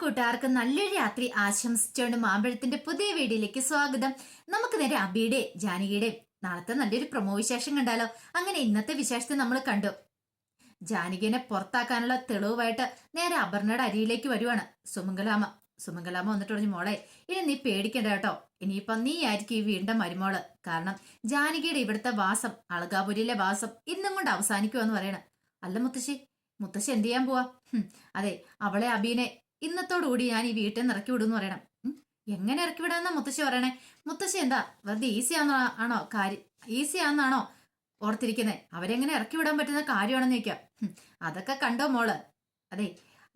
കൂട്ടുകാർക്ക് നല്ലൊരു രാത്രി ആശംസിച്ചുകൊണ്ട് മാമ്പഴത്തിന്റെ പുതിയ വീഡിയോയിലേക്ക് സ്വാഗതം. നമുക്ക് നേരെ അബിയുടെ ജാനകിയുടെ നാളത്തെ നല്ലൊരു പ്രൊമോ വിശേഷം കണ്ടാലോ? അങ്ങനെ ഇന്നത്തെ വിശേഷത്തെ നമ്മൾ കണ്ടു. ജാനകിനെ പുറത്താക്കാനുള്ള തെളിവുമായിട്ട് നേരെ അപർണയുടെ അരിയിലേക്ക് വരുവാണ് സുമംഗലാമ. സുമംഗലാമ വന്നിട്ട് പറഞ്ഞു മോളെ ഇനി നീ പേടിക്കണ്ട കേട്ടോ. ഇനിയിപ്പം നീ ആയിരിക്കും ഈ വീണ്ടും മരുമോൾ. കാരണം ജാനകിയുടെ ഇവിടുത്തെ വാസം അളകാപുരിയിലെ വാസം ഇന്നും കൊണ്ട് അവസാനിക്കുമെന്ന് പറയണം. അല്ല മുത്തശ്ശി മുത്തശ്ശി എന്ത് ചെയ്യാൻ പോവാ? അതെ അവളെ അബീനെ ഇന്നത്തോടുകൂടി ഞാൻ ഈ വീട്ടിൽ നിന്ന് ഇറക്കി വിടുന്നു പറയണം. എങ്ങനെ ഇറക്കി വിടാന്നാ മുത്തശ്ശി പറയണേ? മുത്തശ്ശി എന്താ? വെറുതെ ഈസി ആണോ കാര്യം? ഈസി ആണെന്നാണോ ഓർത്തിരിക്കുന്നത് അവരെങ്ങനെ ഇറക്കി വിടാൻ പറ്റുന്ന കാര്യമാണെന്ന് ചോദിക്കാം. അതൊക്കെ കണ്ടോ മോൾ? അതെ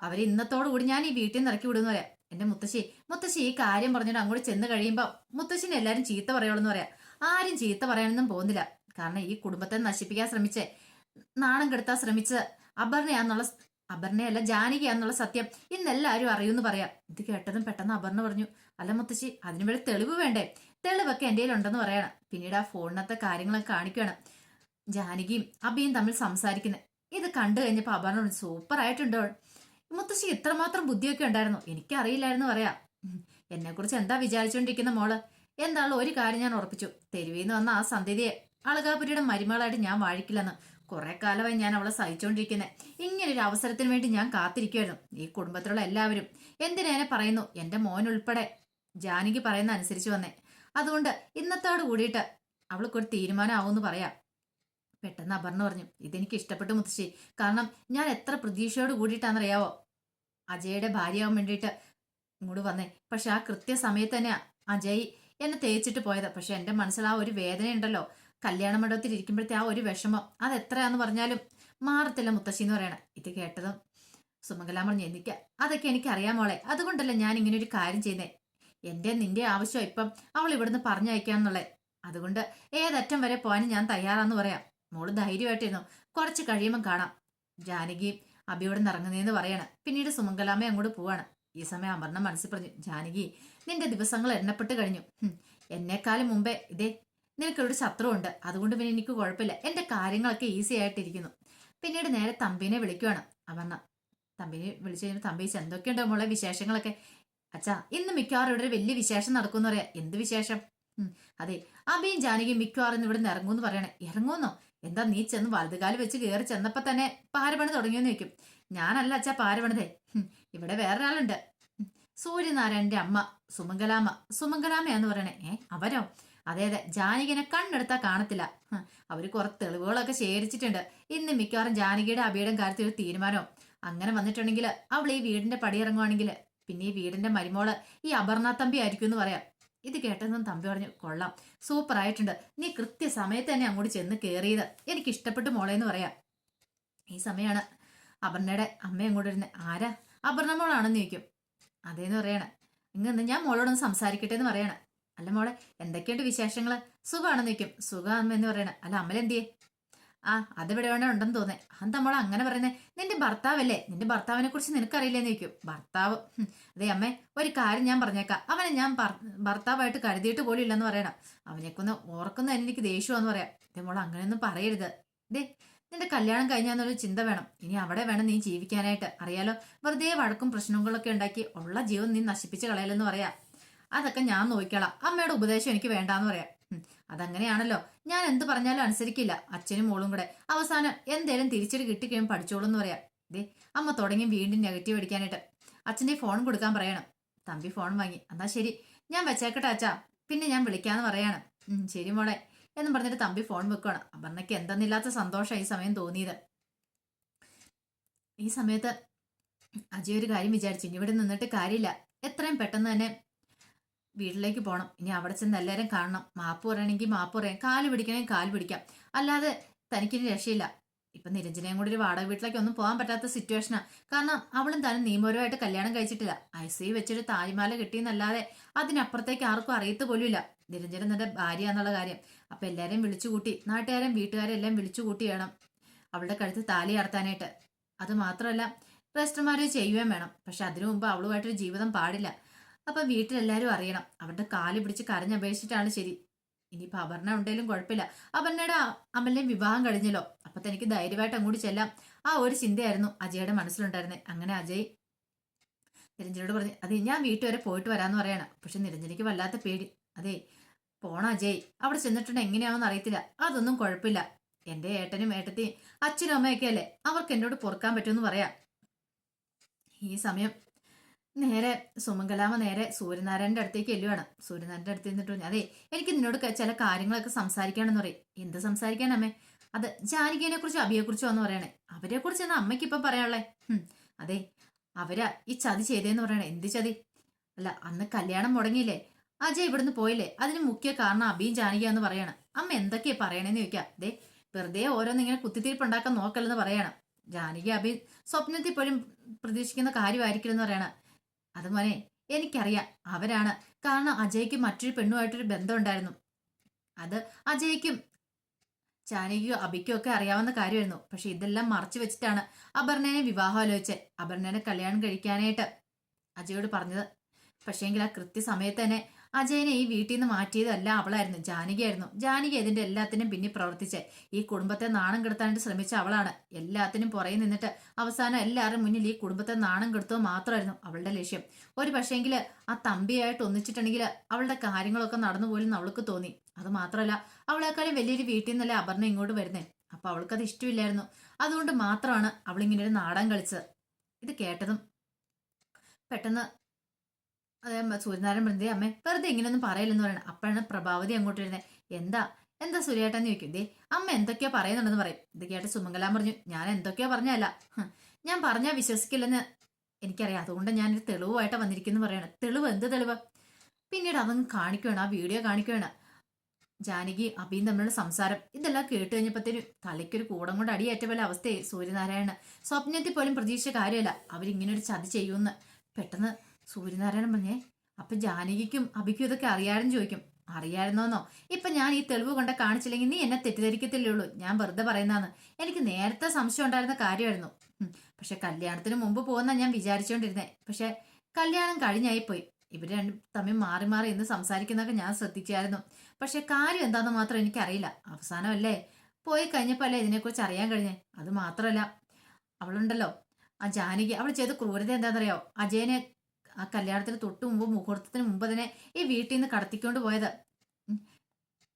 അവർ ഇന്നത്തോടുകൂടി ഞാൻ ഈ വീട്ടിൽ നിന്ന് ഇറക്കി വിടുന്നു പറയാം. എന്റെ മുത്തശ്ശി മുത്തശ്ശി ഈ കാര്യം പറഞ്ഞിട്ട് അങ്ങോട്ട് ചെന്ന് കഴിയുമ്പോൾ മുത്തശ്ശിനെ എല്ലാരും ചീത്ത പറയുള്ളൂ പറയാം. ആരും ചീത്ത പറയാനൊന്നും പോകുന്നില്ല. കാരണം ഈ കുടുംബത്തെ നശിപ്പിക്കാൻ ശ്രമിച്ചേ നാണം കെടുത്താൻ ശ്രമിച്ചത് അപർണയാന്നുള്ള അപർണയല്ല ജാനകിയാന്നുള്ള സത്യം. ഇന്നെല്ലാരും അറിയൂന്ന് പറയാം. ഇത് കേട്ടതും പെട്ടെന്ന് അപർണ പറഞ്ഞു അല്ല മുത്തശ്ശി അതിനു വേണ്ടി തെളിവ് വേണ്ടേ? തെളിവൊക്കെ എന്റെ ഉണ്ടെന്ന് പറയണം. പിന്നീട് ആ ഫോണിനകത്തെ കാര്യങ്ങളൊക്കെ കാണിക്കണം ജാനകിയും അബിയും തമ്മിൽ സംസാരിക്കുന്നത് ഇത് കണ്ടു കഴിഞ്ഞപ്പോൾ അപർണ സൂപ്പർ ആയിട്ടുണ്ടോ മുത്തശ്ശി ഇത്രമാത്രം ബുദ്ധിയൊക്കെ ഉണ്ടായിരുന്നു. എനിക്കറിയില്ലായിരുന്നു പറയാം. എന്നെ കുറിച്ച് എന്താ വിചാരിച്ചുകൊണ്ടിരിക്കുന്ന മോൾ? എന്താണല്ലോ ഒരു കാര്യം ഞാൻ ഉറപ്പിച്ചു. തെരുവിന്ന് വന്ന ആ സന്ധ്യതയെ അളകാപുരിയുടെ മരുമകളായിട്ട് ഞാൻ വാഴിക്കില്ലെന്ന്. കുറെ കാലമായി ഞാൻ അവളെ സഹിച്ചുകൊണ്ടിരിക്കുന്നത് ഇങ്ങനെ ഒരു അവസരത്തിന് വേണ്ടി ഞാൻ കാത്തിരിക്കുമായിരുന്നു ഈ കുടുംബത്തിലുള്ള എല്ലാവരും എന്തിനേനെ പറയുന്നു? എന്റെ മോൻ ഉൾപ്പെടെ ജാനകി പറയുന്ന അനുസരിച്ച് വന്നേ. അതുകൊണ്ട് ഇന്നത്തോട് കൂടിയിട്ട് അവൾക്കൊരു തീരുമാനമാവുമെന്ന് പറയാം. പെട്ടെന്ന് അപർണ പറഞ്ഞു ഇതെനിക്ക് ഇഷ്ടപ്പെട്ടു മുത്തശ്ശി. കാരണം ഞാൻ എത്ര പ്രതീക്ഷയോട് കൂടിയിട്ടാണെന്നറിയാവോ? അജയുടെ ഭാര്യയാവാൻ വേണ്ടിയിട്ട് ഇങ്ങോട്ട് വന്നേ. പക്ഷെ ആ കൃത്യസമയത്ത് തന്നെ അജയ് എന്നെ തേച്ചിട്ട് പോയത്. പക്ഷെ എന്റെ മനസ്സിൽ ആ ഒരു വേദന ഉണ്ടല്ലോ കല്യാണ മണ്ഡപത്തിൽ ഇരിക്കുമ്പോഴത്തെ ആ ഒരു വിഷമം അത് എത്രയാന്ന് പറഞ്ഞാലും മാറത്തില്ല മുത്തശ്ശി എന്ന് പറയണം. ഇത് കേട്ടതും സുമംഗലാമ പറഞ്ഞു എനിക്ക് അതൊക്കെ എനിക്ക് അറിയാമോളെ അതുകൊണ്ടല്ല ഞാൻ ഇങ്ങനെ ഒരു കാര്യം ചെയ്യുന്നേ? എന്റെ നിന്റെ ആവശ്യം ഇപ്പം അവൾ ഇവിടുന്ന് പറഞ്ഞയക്കാന്നുള്ളേ അതുകൊണ്ട് ഏതറ്റം വരെ പോകാനും ഞാൻ തയ്യാറാന്ന് പറയാം. മോൾ ധൈര്യമായിട്ടിരുന്നു. കുറച്ച് കഴിയുമ്പം കാണാം. ജാനകിയും അബിയോട് ഇറങ്ങുന്നതെന്ന് പറയണം. പിന്നീട് സുമംഗലാമ്മ അങ്ങോട്ട് പോവാണ്. ഈ സമയം അമർണ മനസ്സിൽ പറഞ്ഞു ജാനകി നിന്റെ ദിവസങ്ങൾ എണ്ണപ്പെട്ട് കഴിഞ്ഞു. എന്നെക്കാളും മുമ്പേ ഇതേ നിനക്കൊരു ശത്രുവുണ്ട്. അതുകൊണ്ട് പിന്നെ എനിക്ക് കുഴപ്പമില്ല. എന്റെ കാര്യങ്ങളൊക്കെ ഈസി ആയിട്ടിരിക്കുന്നു. പിന്നീട് നേരെ തമ്പിനെ വിളിക്കുവാണ്. അപർണ തമ്പിനെ വിളിച്ചു കഴിഞ്ഞാൽ തമ്പി എന്തൊക്കെയുണ്ടോ മോളെ വിശേഷങ്ങളൊക്കെ? അച്ഛാ ഇന്ന് മിക്കവാറും ഇവിടെ ഒരു വലിയ വിശേഷം നടക്കുമെന്ന് പറയാം. എന്ത് വിശേഷം? അതെ അബിയും ജാനകിയും മിക്കവാറും ഇവിടെ നിന്ന് ഇറങ്ങൂന്ന് പറയണേ. ഇറങ്ങുമെന്നോ? എന്താ നീ ചെന്ന് വലതുകാൽ വെച്ച് കയറി ചെന്നപ്പോ തന്നെ പാരപണി തുടങ്ങിയെന്ന് വെക്കും ഞാനല്ല അച്ഛാ പാരപണിതേ ഇവിടെ വേറൊരാളുണ്ട്. സൂര്യനാരായണന്റെ അമ്മ സുമംഗലാമ്മ സുമംഗലാമ്മയാന്ന് പറയണേ? ഏ അവരോ? അതെ അതെ. ജാനകിനെ കണ്ണെടുത്താ കാണത്തില്ല. അവർ അവർ കുറെ തെളിവുകളൊക്കെ ശേഖരിച്ചിട്ടുണ്ട്. ഇന്ന് മിക്കവാറും ജാനകിയുടെ അബിയുടെ കാര്യത്തിൽ ഒരു തീരുമാനവും. അങ്ങനെ വന്നിട്ടുണ്ടെങ്കിൽ അവൾ ഈ വീടിന്റെ പടിയിറങ്ങുവാണെങ്കിൽ പിന്നെ ഈ വീടിന്റെ മരുമോൾ ഈ അപർണ തമ്പി ആയിരിക്കും എന്ന് പറയാം. ഇത് കേട്ടതും തമ്പി പറഞ്ഞു കൊള്ളാം. സൂപ്പർ ആയിട്ടുണ്ട്. നീ കൃത്യസമയത്ത് തന്നെ അങ്ങോട്ട് ചെന്ന് കയറിയത് എനിക്ക് ഇഷ്ടപ്പെട്ടു മോളെ എന്ന് പറയാം. ഈ സമയമാണ് അപർണയുടെ അമ്മ അങ്ങോട്ട് വരുന്നത് ആരാ? അപർണ മോളാണെന്ന് ചോദിക്കും. അതേന്ന് പറയണേ. ഇങ്ങനെ ഞാൻ മോളോടൊന്ന് സംസാരിക്കട്ടെ എന്ന് പറയണേ. അല്ല മോളെ എന്തൊക്കെയുണ്ട് വിശേഷങ്ങൾ? സുഖമാണെന്ന് നിൽക്കും സുഖം അമ്മ എന്ന് പറയണ. അല്ല അമ്മലെന്തിയേ ആ അതിവിടെ വേണ്ട ഉണ്ടെന്ന് തോന്നേ. അന്താ മോളെ അങ്ങനെ പറയുന്നത് നിന്റെ ഭർത്താവല്ലേ? നിന്റെ ഭർത്താവിനെ കുറിച്ച് നിനക്കറിയില്ലെന്ന് ചോദിക്കും. ഭർത്താവ്. അതെ അമ്മേ ഒരു കാര്യം ഞാൻ പറഞ്ഞേക്കാം. അവനെ ഞാൻ ഭർത്താവായിട്ട് കരുതിയിട്ട് പോലും ഇല്ലെന്ന് പറയണം. അവനെക്കൊന്ന് ഓർക്കുന്ന എനിക്ക് ദേഷ്യമാന്ന് പറയാം. ഇതേ മോളെ അങ്ങനെയൊന്നും പറയരുത്. ദേ നിന്റെ കല്യാണം കഴിഞ്ഞാന്നൊരു ചിന്ത വേണം. ഇനി അവിടെ വേണം നീ ജീവിക്കാനായിട്ട്. അറിയാലോ വെറുതെ വഴക്കും പ്രശ്നങ്ങളൊക്കെ ഉണ്ടാക്കി ഉള്ള ജീവൻ നീ നശിപ്പിച്ച് കളയലെന്ന് പറയാ. അതൊക്കെ ഞാൻ നോക്കിക്കളാം. അമ്മയുടെ ഉപദേശം എനിക്ക് വേണ്ടാന്ന് പറയാം. അതങ്ങനെയാണല്ലോ. ഞാൻ എന്ത് പറഞ്ഞാലും അനുസരിക്കില്ല. അച്ഛനും മോളും കൂടെ. അവസാനം എന്തേലും തിരിച്ചടി കിട്ടിക്കഴിയും പഠിച്ചോളൂ എന്ന് പറയാം. ദേ അമ്മ തുടങ്ങി വീണ്ടും നെഗറ്റീവ് അടിക്കാനായിട്ട്. അച്ഛന്റെ ഫോൺ കൊടുക്കാൻ പറയണം. തമ്പി ഫോൺ വാങ്ങി. എന്നാ ശരി. ഞാൻ വെച്ചേക്കട്ടെ അച്ഛാ. പിന്നെ ഞാൻ വിളിക്കാന്ന് പറയാണ്. ശരി മോളെ. എന്നും പറഞ്ഞിട്ട് തമ്പി ഫോൺ വെക്കുകയാണ് അപർണയ്ക്ക് എന്തെന്നില്ലാത്ത സന്തോഷം ഈ സമയം തോന്നിയത്. ഈ സമയത്ത് അജയ് ഒരു കാര്യം വിചാരിച്ചു. ഇനി ഇവിടെ നിന്നിട്ട് കാര്യമില്ല. എത്രയും പെട്ടെന്ന് തന്നെ വീട്ടിലേക്ക് പോകണം ഇനി അവിടെ ചെന്ന് എല്ലാവരും കാണണം. മാപ്പ് പറയണമെങ്കിൽ മാപ്പ് പറയാം. കാൽ പിടിക്കണമെങ്കിൽ കാൽ പിടിക്കാം. അല്ലാതെ തനിക്കിനി രക്ഷയില്ല. ഇപ്പൊ നിരഞ്ജനയും കൂടി ഒരു വാടക വീട്ടിലേക്ക് ഒന്നും പോകാൻ പറ്റാത്ത സിറ്റുവേഷനാ കാരണം അവളും തന്നെ നിയമപരമായിട്ട് കല്യാണം കഴിച്ചിട്ടില്ല. ഐ സി വെച്ചൊരു താലിമാല കിട്ടിയെന്നല്ലാതെ അതിനപ്പുറത്തേക്ക് ആർക്കും അറിയത്ത് പോലുമില്ല. നിരഞ്ജന നിന്റെ ഭാര്യ എന്നുള്ള കാര്യം. അപ്പൊ എല്ലാവരെയും വിളിച്ചു കൂട്ടി നാട്ടുകാരെയും വീട്ടുകാരെയും എല്ലാം വിളിച്ചു കൂട്ടി വേണം അവളുടെ കഴുത്ത് താലി അർത്താനായിട്ട് അത് മാത്രമല്ല റെസ്റ്റർമാര് ചെയ്യുകയും വേണം. പക്ഷെ അതിനു മുമ്പ് അവളുമായിട്ടൊരു ജീവിതം പാടില്ല. അപ്പൊ വീട്ടിലെല്ലാരും അറിയണം. അവരുടെ കാൽ പിടിച്ച് കരഞ്ഞപേക്ഷിച്ചിട്ടാണ് ശരി. ഇനിയിപ്പോ അപർണ ഉണ്ടെങ്കിലും കുഴപ്പമില്ല. അപർണയുടെ അമലിന്റെയും വിവാഹം കഴിഞ്ഞല്ലോ. അപ്പൊ തനിക്ക് ധൈര്യമായിട്ട് അങ്ങോട്ട് ചെല്ലാം. ആ ഒരു ചിന്തയായിരുന്നു അജയുടെ മനസ്സിലുണ്ടായിരുന്നത് അങ്ങനെ അജയ് നിരഞ്ജനോട് പറഞ്ഞു അതെ ഞാൻ വീട്ടിൽ വരെ പോയിട്ട് വരാന്ന് പറയണം. പക്ഷെ നിരഞ്ജനിക്ക് വല്ലാത്ത പേടി. അതെ പോണ അജയ്. അവിടെ ചെന്നിട്ടുണ്ട് എങ്ങനെയാണെന്ന് അറിയത്തില്ല. അതൊന്നും കുഴപ്പമില്ല. എന്റെ ഏട്ടനും ഏട്ടത്തെയും അച്ഛനും അമ്മയൊക്കെ അല്ലേ അവർക്ക് എന്നോട് പൊറുക്കാൻ പറ്റുമെന്ന് പറയാം. ഈ സമയം നേരെ സുമംഗലാമ നേരെ സൂര്യനാരായണന്റെ അടുത്തേക്ക് എല്ലുവാണ് സൂര്യനാരായണന്റെ അടുത്ത് നിന്നിട്ട് അതെ എനിക്ക് നിന്നോട് ചില കാര്യങ്ങളൊക്കെ സംസാരിക്കാണെന്ന് പറയും. എന്ത് സംസാരിക്കാൻ അമ്മേ? അത് ജാനികേനെ കുറിച്ചോ അബിയെ കുറിച്ചോ എന്ന് പറയണേ. അവരെ കുറിച്ച് എന്നാ അമ്മയ്ക്ക് ഇപ്പൊ പറയാനുള്ളേ. അതെ അവരാ ഈ ചതി ചെയ്തേന്ന് പറയണേ. എന്ത് ചതി? അല്ല അന്ന് കല്യാണം മുടങ്ങിയില്ലേ? അജയ് ഇവിടുന്ന് പോയില്ലേ? അതിന് മുഖ്യ കാരണം അബിയും ജാനകിയാന്ന് പറയണം. അമ്മ എന്തൊക്കെയാ പറയണേന്ന് ചോദിക്കാം. ദേ വെറുതെ ഓരോന്ന് ഇങ്ങനെ കുത്തിത്തിരിപ്പുണ്ടാക്കാൻ നോക്കല്ലെന്ന് പറയണം. ജാനകി അബി സ്വപ്നത്തിൽ പോലും പ്രതീക്ഷിക്കുന്ന കാര്യമായിരിക്കില്ലെന്ന് പറയണം. അത് മോനെ എനിക്കറിയാം. അവരാണ്. കാരണം അജയ്ക്ക് മറ്റൊരു പെണ്ണുമായിട്ടൊരു ബന്ധം ഉണ്ടായിരുന്നു അത് അജയ്ക്കും ജാനകിയോ അബിക്കോ ഒക്കെ അറിയാവുന്ന കാര്യമായിരുന്നു. പക്ഷെ ഇതെല്ലാം മറച്ചു വെച്ചിട്ടാണ് അപർണേനെ വിവാഹം ആലോചിച്ച് അപർണേനെ കല്യാണം കഴിക്കാനായിട്ട് അജയോട് പറഞ്ഞത്. പക്ഷേങ്കിൽ ആ കൃത്യസമയത്ത് തന്നെ അജയനെ ഈ വീട്ടിൽ നിന്ന് മാറ്റിയതല്ല അവളായിരുന്നു. ജാനകിയായിരുന്നു. ജാനകി ഇതിന്റെ എല്ലാത്തിനും പിന്നെ പ്രവർത്തിച്ച്. ഈ കുടുംബത്തെ നാണം കെടുത്താനായിട്ട് ശ്രമിച്ച അവളാണ്. എല്ലാത്തിനും പുറകെ നിന്നിട്ട് അവസാനം എല്ലാവരും മുന്നിൽ ഈ കുടുംബത്തെ നാണം കെടുത്തോ മാത്രമായിരുന്നു അവളുടെ ലക്ഷ്യം. ഒരു പക്ഷേങ്കിൽ ആ തമ്പിയായിട്ട് ഒന്നിച്ചിട്ടുണ്ടെങ്കിൽ അവളുടെ കാര്യങ്ങളൊക്കെ നടന്നു പോലും അവൾക്ക് തോന്നി. അത് മാത്രമല്ല അവളെക്കാളും വലിയൊരു വീട്ടിൽ നിന്നല്ലേ അപർണ ഇങ്ങോട്ട് വരുന്നേ? അപ്പൊ അവൾക്കത് ഇഷ്ടമില്ലായിരുന്നു. അതുകൊണ്ട് മാത്രമാണ് അവളിങ്ങനെ ഒരു നാടൻ കളിച്ചത്. ഇത് കേട്ടതും പെട്ടെന്ന് അതേ സൂര്യനാരായണൻ പറഞ്ഞേ അമ്മേ വെറുതെ ഇങ്ങനെയൊന്നും പറയില്ലെന്ന് പറയണം. അപ്പോഴാണ് പ്രഭാവതി അങ്ങോട്ട് വരുന്നത് എന്താ എന്താ സൂര്യേട്ടാന്ന് ചോദിക്കും. ദേ അമ്മ എന്തൊക്കെയാ പറയുന്നുണ്ടെന്ന് പറയും. ഇത് കേട്ട് സുമംഗലാൻ പറഞ്ഞു ഞാൻ എന്തൊക്കെയാ പറഞ്ഞല്ല ഞാൻ പറഞ്ഞാൽ വിശ്വസിക്കില്ലെന്ന് എനിക്കറിയാം. അതുകൊണ്ട് ഞാനൊരു തെളിവുമായിട്ട് വന്നിരിക്കുന്നു പറയണം. തെളിവ് എന്ത് തെളിവ്? പിന്നീട് അതങ്ങ് കാണിക്കുകയാണ് ആ വീഡിയോ കാണിക്കുകയാണ് ജാനകി അഭിയും തമ്മിലുള്ള സംസാരം ഇതെല്ലാം കേട്ട് കഴിഞ്ഞപ്പോഴത്തേനും തലയ്ക്കൊരു കൂടം കൊണ്ട് അടിയേറ്റ പോലെ അവസ്ഥയെ സൂര്യനാരായണ സ്വപ്നത്തിൽ പോലും പ്രതീക്ഷിച്ച കാര്യമല്ല. അവരിങ്ങനെ ഒരു ചതി ചെയ്യുമെന്ന് പെട്ടെന്ന് സൂര്യനാരായണൻ പറഞ്ഞേ അപ്പൊ ജാനകിക്കും അഭിക്കും ഇതൊക്കെ അറിയാമെന്ന് ചോദിക്കും. അറിയായിരുന്നോന്നോ ഇപ്പൊ ഞാൻ ഈ തെളിവ് കൊണ്ട് കാണിച്ചില്ലെങ്കിൽ നീ എന്നെ തെറ്റിദ്ധരിക്കത്തില്ലേ ഉള്ളൂ ഞാൻ വെറുതെ പറയുന്നതാണ്. എനിക്ക് നേരത്തെ സംശയം ഉണ്ടായിരുന്ന കാര്യമായിരുന്നു. പക്ഷെ കല്യാണത്തിന് മുമ്പ് പോകുന്ന ഞാൻ വിചാരിച്ചുകൊണ്ടിരുന്നേ പക്ഷെ കല്യാണം കഴിഞ്ഞായി പോയി ഇവർ രണ്ടും തമ്മിൽ മാറി മാറി ഇന്ന് സംസാരിക്കുന്നതൊക്കെ ഞാൻ ശ്രദ്ധിച്ചായിരുന്നു. പക്ഷെ കാര്യം എന്താന്ന് മാത്രം എനിക്കറിയില്ല. അവസാനമല്ലേ? പോയി കഴിഞ്ഞപ്പോ അല്ലേ ഇതിനെക്കുറിച്ച് അറിയാൻ കഴിഞ്ഞേ. അത് മാത്രമല്ല അവളുണ്ടല്ലോ. ആ ജാനകി അവൾ ചെയ്ത ക്രൂരത എന്താണെന്നറിയോ? അജയനെ ആ കല്യാണത്തിന് തൊട്ട് മുമ്പ് മുഹൂർത്തത്തിന് മുമ്പ് തന്നെ ഈ വീട്ടിൽ നിന്ന് കടത്തിക്കൊണ്ട് പോയത്.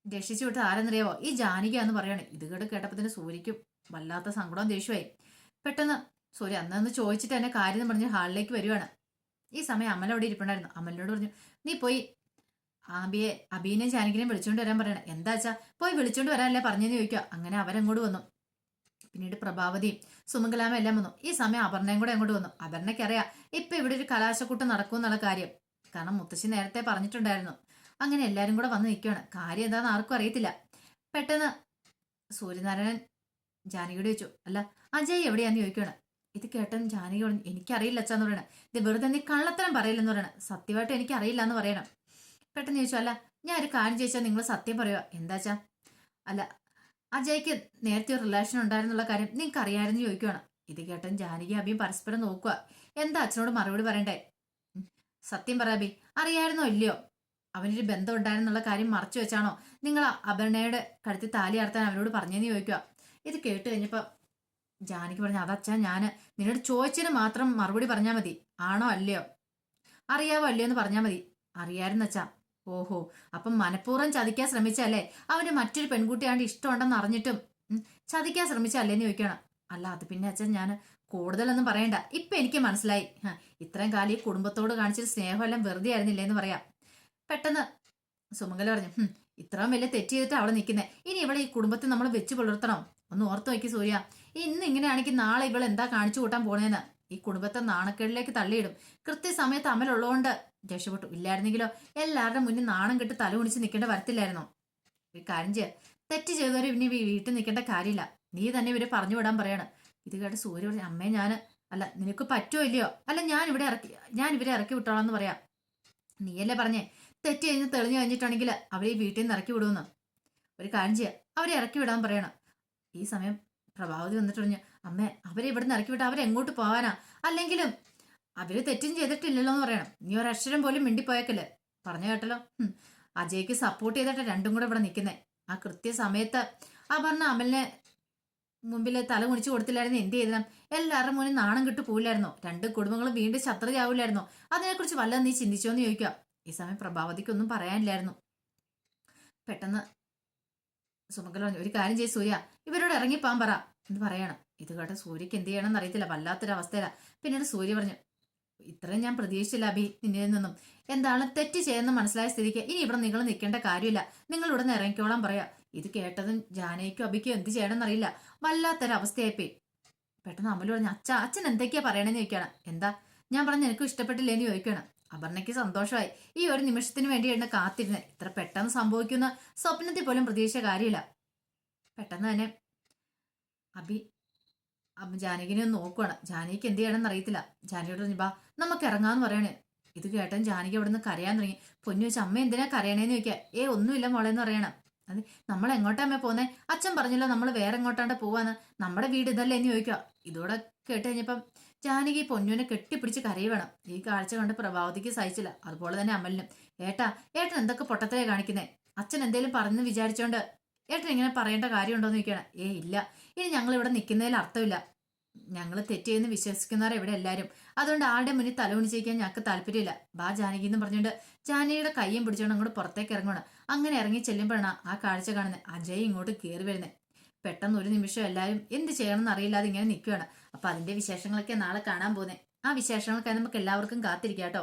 രക്ഷിച്ചു വിട്ടത് ആരെന്നറിയാവോ? ഈ ജാനിക എന്ന് പറയാണ് ഇത് കേട്ട് കേട്ടപ്പോ തന്നെ സൂര്യക്കും വല്ലാത്ത സങ്കടവും ദേഷ്യമായി പെട്ടെന്ന് സൂര്യ അന്നു ചോദിച്ചിട്ട് എന്നെ കാര്യം പറഞ്ഞ് ഹാളിലേക്ക് വരുവാണ്. ഈ സമയം അമൽ അവിടെ ഇരിപ്പുണ്ടായിരുന്നു. അമലിനോട് പറഞ്ഞു നീ പോയി ആബിയെ അബീനെയും ജാനകിനെയും വിളിച്ചോണ്ട് വരാൻ പറയണം. എന്താച്ചാ? പോയി വിളിച്ചോണ്ട് വരാനല്ലേ പറഞ്ഞെന്ന് ചോദിക്കുക അങ്ങനെ അവരങ്ങോട്ട് വന്നു. പിന്നീട് പ്രഭാവതിയും സുമംഗലാമ എല്ലാം വന്നു. ഈ സമയം അപർണയും കൂടെ അങ്ങോട്ട് വന്നു. അപർണയ്ക്കറിയാം ഇപ്പൊ ഇവിടെ ഒരു കലാശക്കൂട്ട് നടക്കും എന്നുള്ള കാര്യം. കാരണം മുത്തശ്ശി നേരത്തെ പറഞ്ഞിട്ടുണ്ടായിരുന്നു. അങ്ങനെ എല്ലാരും കൂടെ വന്ന് നിൽക്കുകയാണ് കാര്യം എന്താണെന്ന് ആർക്കും അറിയത്തില്ല. പെട്ടെന്ന് സൂര്യനാരായണൻ ജാനകിയോട് ചോദിച്ചു അല്ല അജയ് എവിടെയാന്ന് ചോദിക്കുകയാണ് ഇത് കേട്ടൻ ജാനകി പറഞ്ഞു എനിക്കറിയില്ല അച്ഛാന്ന് പറയണം. ഇത് വെറുതെ നീ കള്ളത്തരം പറയില്ലെന്ന് പറയണം. സത്യമായിട്ട് എനിക്കറിയില്ല എന്ന് പറയണം. പെട്ടെന്ന് ചോദിച്ചു അല്ല ഞാൻ ഒരു കാര്യം ചോദിച്ചാൽ നിങ്ങൾ സത്യം പറയുക എന്താച്ചാ അല്ല അജയ്ക്ക് നേരത്തെ ഒരു റിലേഷൻ ഉണ്ടായിരുന്നുള്ള കാര്യം നിങ്ങൾക്ക് അറിയാമായിരുന്നു ചോദിക്കുകയാണ് ഇത് കേട്ടൻ ജാനകി അബിയും പരസ്പരം നോക്കുക എന്താ അച്ഛനോട് മറുപടി പറയണ്ടേ? സത്യം പറയാബി അറിയായിരുന്നോ ഇല്ലയോ? അവനൊരു ബന്ധം ഉണ്ടായിരുന്നുള്ള കാര്യം മറച്ചു വെച്ചാണോ നിങ്ങൾ അപർണയുടെ കഴുത്തിൽ താലി അർത്താൻ അവനോട് പറഞ്ഞെന്ന് ചോദിക്കുക ഇത് കേട്ട് കഴിഞ്ഞപ്പോൾ ജാനകി പറഞ്ഞു അതച്ഛാ ഞാൻ നിന്നോട് ചോദിച്ചതിന് മാത്രം മറുപടി പറഞ്ഞാൽ മതി. ആണോ അല്ലയോ? അറിയാവോ അല്ലയോ എന്ന് പറഞ്ഞാൽ മതി. അറിയായിരുന്നു അച്ഛാ. ഓഹോ അപ്പം മനഃപൂർവം ചതിക്കാൻ ശ്രമിച്ചല്ലേ അവന് മറ്റൊരു പെൺകുട്ടിയാണ്ട് ഇഷ്ടമുണ്ടെന്ന് അറിഞ്ഞിട്ടും ചതിക്കാൻ ശ്രമിച്ചല്ലേ എന്ന് ചോദിക്കണം. അല്ല അത് പിന്നെ അച്ഛൻ ഞാൻ കൂടുതലൊന്നും പറയണ്ട. ഇപ്പൊ എനിക്ക് മനസ്സിലായി. ഇത്രയും കാലം ഈ കുടുംബത്തോട് കാണിച്ചൊരു സ്നേഹമെല്ലാം വെറുതെ ആയിരുന്നില്ലേ എന്ന് പറയാം. പെട്ടെന്ന് സുമംഗല പറഞ്ഞു "ഹും, ഇത്രയും വലിയ തെറ്റ് ചെയ്തിട്ട് അവളെ നിൽക്കുന്നത് ഇനി ഇവിടെ ഈ കുടുംബത്തെ നമ്മൾ വെച്ച് പുലർത്തണം. ഒന്ന് ഓർത്ത് നോക്കി സൂര്യ. ഇന്ന് ഇങ്ങനെയാണെങ്കിൽ നാളെ ഇവൾ എന്താ കാണിച്ചു കൂട്ടാൻ പോണേന്ന്? ഈ കുടുംബത്തെ നാണക്കേടിലേക്ക് തള്ളിയിടും. കൃത്യസമയത്ത് അമലുള്ളതുകൊണ്ട് രക്ഷപ്പെട്ടു. ഇല്ലായിരുന്നെങ്കിലോ എല്ലാവരുടെ മുന്നിൽ നാണം കെട്ട് തല കുണിച്ച് നിൽക്കേണ്ട വരത്തില്ലായിരുന്നോ? ഒരു കാര്യം തെറ്റ് ചെയ്തവർ പിന്നെ വീട്ടിൽ നിൽക്കേണ്ട കാര്യമില്ല. നീ തന്നെ ഇവരെ പറഞ്ഞു വിടാൻ പറയാണ്. ഇത് കേട്ട് സൂര്യ പറഞ്ഞു അമ്മേ ഞാൻ അല്ല നിനക്ക് പറ്റുമോ ഇല്ലയോ? അല്ല ഞാൻ ഇവിടെ ഇറക്കി ഞാൻ ഇവരെ ഇറക്കി വിട്ടോളാം എന്ന് പറയാം. നീയല്ലേ പറഞ്ഞേ? തെറ്റ് കഴിഞ്ഞ് തെളിഞ്ഞു കഴിഞ്ഞിട്ടാണെങ്കിൽ അവരെ ഈ വീട്ടിൽ നിന്ന് ഇറക്കി വിടുമെന്ന്. ഒരു കാര്യം അവരെ ഇറക്കി വിടാൻ പറയണം. ഈ സമയം പ്രഭാവതി വന്നിട്ട് പറഞ്ഞു അമ്മേ അവരെ ഇവിടെ നിന്ന് ഇറക്കി വിട്ട് അവരെങ്ങോട്ട് പോകാനാ അല്ലെങ്കിലും അവർ തെറ്റും ചെയ്തിട്ടില്ലല്ലോ എന്ന് പറയണം. നീ ഒരക്ഷരം പോലും മിണ്ടിപ്പോയേക്കല്ലേ? പറഞ്ഞു കേട്ടല്ലോ. അജയ്ക്ക് സപ്പോർട്ട് ചെയ്തിട്ട് രണ്ടും കൂടെ ഇവിടെ നിൽക്കുന്നേ ആ കൃത്യസമയത്ത് ആ പറഞ്ഞ അമലിനെ മുമ്പിൽ തല കുണിച്ചു കൊടുത്തില്ലായിരുന്നു. എന്ത് ചെയ്തണം എല്ലാവരുടെ മുന്നിൽ നാണം കിട്ടു പോയില്ലായിരുന്നോ രണ്ട് കുടുംബങ്ങളും വീണ്ടും ശത്രുതയാവില്ലായിരുന്നോ അതിനെക്കുറിച്ച് വല്ലതും നീ ചിന്തിച്ചോന്ന് ചോദിക്കുക. ഈ സമയം പ്രഭാവതിക്കൊന്നും പറയാനില്ലായിരുന്നു. പെട്ടെന്ന് സുമംഗല പറഞ്ഞു ഒരു കാര്യം ചെയ്ത് സൂര്യ. ഇവരോട് ഇറങ്ങിപ്പാൻ പറ. എന്ന് പറയണം. ഇത് കേട്ട സൂര്യക്ക് എന്ത് ചെയ്യണമെന്ന് അറിയത്തില്ല. വല്ലാത്തൊരവസ്ഥയിലാണ് പിന്നീട് സൂര്യ പറഞ്ഞു ഇത്രയും ഞാൻ പ്രതീക്ഷിച്ചില്ല അഭി നിന്നിൽ നിന്നും. എന്താണ് തെറ്റ് ചെയ്യുന്ന മനസ്സിലായ സ്ഥിതിക്ക് ഇനി ഇവിടെ നിങ്ങൾ നിൽക്കേണ്ട കാര്യമില്ല. നിങ്ങൾ ഇവിടെ നിന്ന് ഇറങ്ങിക്കോളാൻ പറയാം. ഇത് കേട്ടതും ജാനയ്ക്കും അഭിക്കും എന്ത് ചെയ്യണമെന്നറിയില്ല. വല്ലാത്തൊരവസ്ഥയായിപ്പോയി. പെട്ടെന്ന് അമൽ പറഞ്ഞു അച്ഛ അച്ഛൻ എന്തൊക്കെയാ പറയണെന്ന് ചോദിക്കണം എന്താ? ഞാൻ പറഞ്ഞ ഇഷ്ടപ്പെട്ടില്ല എന്ന് ചോദിക്കണം അപർണയ്ക്ക് സന്തോഷമായി. ഈ ഒരു നിമിഷത്തിന് വേണ്ടിയാണ് കാത്തിരുന്നത് ഇത്ര പെട്ടെന്ന് സംഭവിക്കുന്ന സ്വപ്നത്തിൽ പോലും പ്രതീക്ഷ കാര്യമില്ല. പെട്ടെന്ന് തന്നെ അഭി അപ്പൊ ജാനകിനെ ഒന്ന് നോക്കുവാണ്. ജാനകിക്ക് എന്ത് ചെയ്യണമെന്ന് അറിയത്തില്ല. ജാനകിയോട് പറഞ്ഞു ബാ നമുക്ക് ഇറങ്ങാന്ന് പറയണേ. ഇത് കേട്ടാൻ ജാനകി അവിടെ നിന്ന് കരയാൻ തുടങ്ങി. പൊന്നു വെച്ച് അമ്മ എന്തിനാ കരയണേന്ന് ചോദിക്കുക ഏ ഒന്നുമില്ല മോളെ എന്ന് പറയണം. അത് നമ്മൾ എങ്ങോട്ടാ അമ്മ പോന്നെ? അച്ഛൻ പറഞ്ഞല്ലോ നമ്മൾ വേറെ എങ്ങോട്ടാണ്ട് പോവാന്ന്? നമ്മുടെ വീട് ഇതല്ലേ എന്ന് ചോദിക്കുക ഇതോടെ കേട്ട് കഴിഞ്ഞപ്പം ജാനകി പൊന്നുവിനെ കെട്ടിപ്പിടിച്ച് കരയുവേണം. ഈ കാഴ്ച കണ്ട് പ്രഭാവതിക്ക് സഹിച്ചില്ല. അതുപോലെ തന്നെ അമലിനും. ഏട്ടാ ഏട്ടൻ എന്തൊക്കെ പൊട്ടത്തിലേ കാണിക്കുന്നേ? അച്ഛൻ എന്തേലും പറഞ്ഞു വിചാരിച്ചോണ്ട് ഏട്ടൻ ഇങ്ങനെ പറയേണ്ട കാര്യമുണ്ടോന്ന് ചോദിക്കണം. ഏ ഇല്ല. ഇനി ഞങ്ങൾ ഇവിടെ നിൽക്കുന്നതിൽ അർത്ഥമില്ല. ഞങ്ങൾ തെറ്റെന്ന് വിശ്വസിക്കുന്നവർ ഇവിടെ എല്ലാവരും അതുകൊണ്ട് ആരുടെ മുന്നിൽ തലകുണിച്ചിരിക്കാൻ ഞങ്ങൾക്ക് താല്പര്യമില്ല. ബാ ജാനകി എന്ന് പറഞ്ഞുകൊണ്ട് ജാനകിയുടെ കയ്യും പിടിച്ചോണ്ട് അങ്ങോട്ട് പുറത്തേക്ക് ഇറങ്ങണം അങ്ങനെ ഇറങ്ങി ചെല്ലുമ്പോഴാണ് ആ കാഴ്ച കാണുന്നത്. അജയ് ഇങ്ങോട്ട് കയറി വരുന്നത്. പെട്ടെന്ന് ഒരു നിമിഷം എല്ലാവരും എന്ത് ചെയ്യണമെന്ന് അറിയില്ലാതെ ഇങ്ങനെ നിൽക്കുകയാണ് അപ്പൊ അതിന്റെ വിശേഷങ്ങളൊക്കെ നാളെ കാണാൻ പോകുന്നത് ആ വിശേഷങ്ങൾക്കായി നമുക്ക് എല്ലാവർക്കും കാത്തിരിക്കാം കേട്ടോ.